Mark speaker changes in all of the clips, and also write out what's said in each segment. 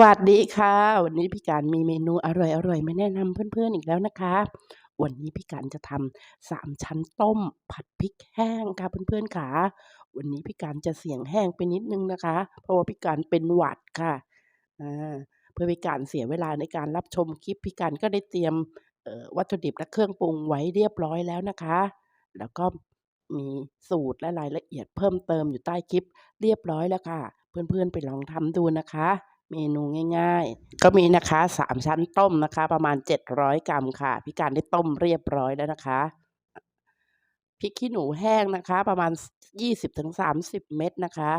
Speaker 1: วัสดีค่ะ วันนี้พี่การมีเมนูอร่อยๆมาแนะนำเพื่อนๆอีกแล้วนะคะ วันนี้พี่การจะทำสามชั้นต้ม ผัดพริกแห้งค่ะเพื่อนๆค่ะ วันนี้พี่การจะเสียงแห้งไปนิดนึงนะคะ เพราะว่าพี่การเป็นหวัดค่ะเพื่อพี่การเสียเวลาในการรับชมคลิปพี่การก็ได้เตรียมวัตถุดิบและเครื่องปรุงไว้เรียบร้อยแล้วนะคะ แล้วก็มีสูตรและรายละเอียดเพิ่มเติมอยู่ใต้คลิปเรียบร้อยแล้วค่ะ เพื่อนๆไปลองทำดูนะคะ เมนูง่ายๆ ก็มีนะคะสามชั้นต้มนะคะ ประมาณ 700 กรัมค่ะ พี่การได้ต้มเรียบร้อยแล้วนะคะพริกขี้หนูแห้งนะคะ ประมาณ 20-30 เม็ดนะคะ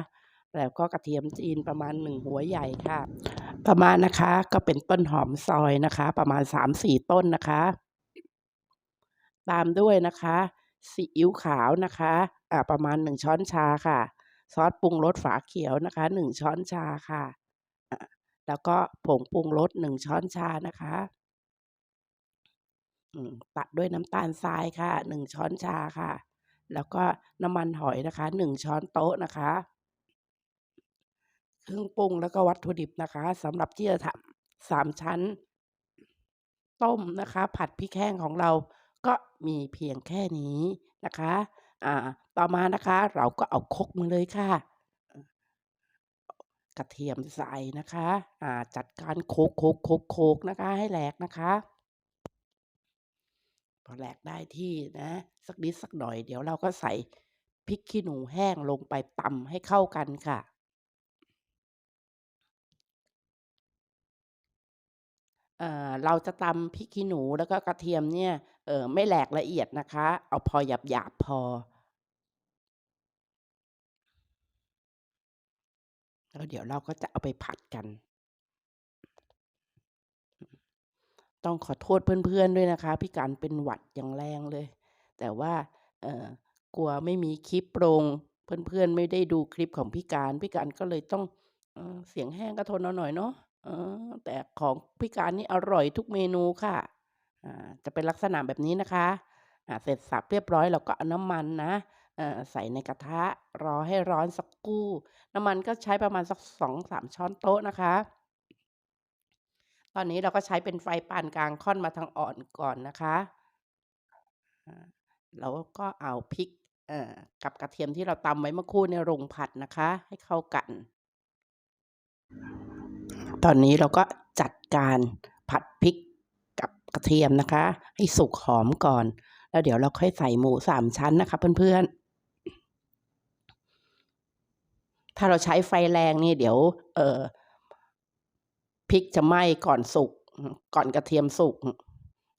Speaker 1: แล้วก็กระเทียมจีนประมาณ 1 หัวใหญ่ค่ะ ประมาณนะคะก็เป็นต้นหอมซอยนะคะ ประมาณ 3-4 ต้นนะคะ ตามด้วยนะคะซีอิ๊วขาวนะคะอ่าประมาณ 1 ช้อนชาค่ะ ซอสปรุงรสฝาเขียวนะคะ 1 ช้อนชาค่ะ แล้วก็ผงปรุงรส1ช้อนชานะคะตัดด้วยน้ำตาลทรายค่ะ1ช้อนชาค่ะ แล้วก็น้ำมันหอยนะคะ1ช้อนโต๊ะนะคะเครื่องปรุงแล้วก็วัตถุดิบนะคะสำหรับที่จะทำสามชั้น ต้มนะคะ ผัดพริกแห้งของเราก็มีเพียงแค่นี้นะคะ อ่า ต่อมานะคะเราก็เอาคกมาเลยค่ะ กระเทียมใส่นะคะอ่าจัดการโขกๆๆๆนะคะให้แหลกนะคะ พอแหลกได้ที่นะสักนิดสักหน่อยเดี๋ยวเราก็ใส่พริกขี้หนูแห้งลงไปตำให้เข้ากันค่ะเอ่อเราจะตำพริกขี้หนูแล้วก็กระเทียมเนี่ยเออไม่แหลกละเอียดนะคะ เอาพอหยาบๆพอ แล้วเดี๋ยวเราก็จะเอาไปผัดกัน ต้องขอโทษเพื่อนๆด้วยนะคะ พี่การเป็นหวัดอย่างแรงเลย แต่ว่าเออกลัวไม่มีคลิปลงเพื่อนๆไม่ได้ดูคลิปของพี่การ พี่การก็เลยต้องเออเสียงแห้งก็ทนเอาหน่อยเนาะออแต่ของพี่การนี่อร่อยทุกเมนูค่ะอ่าจะเป็นลักษณะแบบนี้นะคะอ่าเสร็จสับเรียบร้อยเราก็เอาน้ำมันนะ เอ่อใส่ในกระทะรอให้ร้อนสักครู่ น้ำมันก็ใช้ประมาณสัก2-3ช้อนโต๊ะนะคะ ตอนนี้เราก็ใช้เป็นไฟปานกลางค่อนมาทางอ่อนก่อนนะคะแล้วก็เอาพริกกับกระเทียมที่เราตำไว้เมื่อครู่เนี่ยลงผัดนะคะ ให้เข้ากัน ตอนนี้เราก็จัดการผัดพริกกับกระเทียมนะคะ ให้สุกหอมก่อน แล้วเดี๋ยวเราค่อยใส่หมูสามชั้นนะคะเพื่อนๆ ถ้าเราใช้ไฟแรงนี่เดี๋ยว เออพริกจะไหม้ก่อนสุกก่อนกระเทียมสุก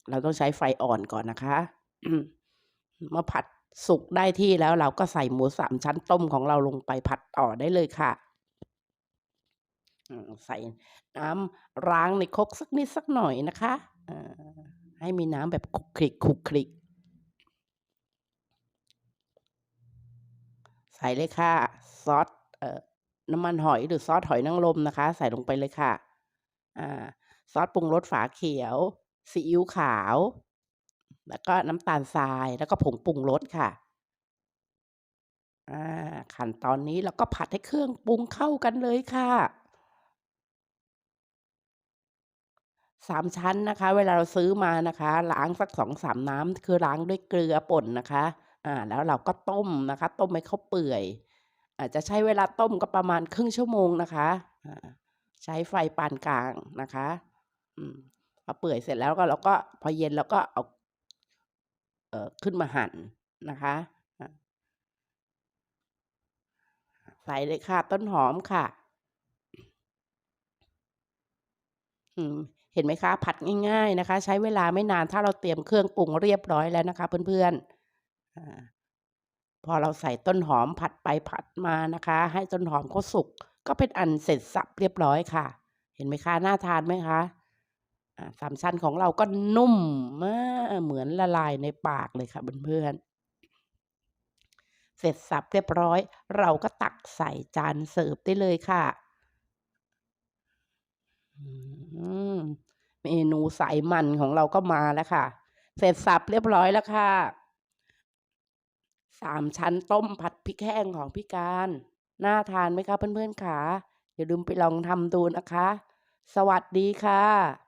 Speaker 1: เราต้องใช้ไฟอ่อนก่อนนะคะเมื่อผัดสุกได้ที่แล้วเราก็ใส่หมูสามชั้นต้มของเราลงไปผัดต่อได้เลยค่ะใส่น้ำล้างในครกสักนิดสักหน่อยนะคะให้มีน้ำแบบขลุกขลิก ใส่เลยค่ะ ซอส น้ำมันหอยหรือซอสหอยนางรมนะคะ ใส่ลงไปเลยค่ะอ่าซอสปรุงรสฝาเขียวซีอิ๊วขาว แล้วก็น้ำตาลทรายแล้วก็ผงปรุงรสค่ะอาขั้นตอนนี้เราก็ผัดให้เครื่องปรุงเข้ากันเลยค่ะ3ชั้นนะคะ เวลาเราซื้อมานะคะล้างสัก2-3น้ำคือล้างด้วยเกลือป่นนะคะ อ่า แล้วเราก็ต้มนะคะ ต้มให้เขาเปื่อย อาจจะใช้เวลาต้มก็ประมาณครึ่งชั่วโมงนะคะใช้ไฟปานกลางนะคะพอเปื่อยเสร็จแล้วก็เราก็พอเย็นเราก็เอาเออขึ้นมาหั่นนะคะใส่เลยค่ะ ต้นหอมค่ะเห็นไหมคะ ผัดง่าย ๆ นะคะ ใช้เวลาไม่นานถ้าเราเตรียมเครื่องปรุงเรียบร้อยแล้วนะคะ เพื่อนๆ พอเราใส่ต้นหอมผัดไปผัดมานะคะ ให้ต้นหอมเขาสุกก็เป็นอันเสร็จสรรพเรียบร้อยค่ะ เห็นไหมคะน่าทานไหมคะ?สามชั้นของเราก็นุ่มอากเหมือนละลายในปากเลยค่ะเพื่อนๆเสร็จสรรพเรียบร้อย เราก็ตักใส่จานเสิร์ฟได้เลยค่ะเมนูสายมันของเราก็มาแล้วค่ะ เสร็จสรรพเรียบร้อยแล้วค่ะ สามชั้นต้มผัดพริกแห้งของพี่การ น่าทานไหมคะเพื่อนๆขาอย่าลืมไปลองทำดูนะคะ สวัสดีค่ะ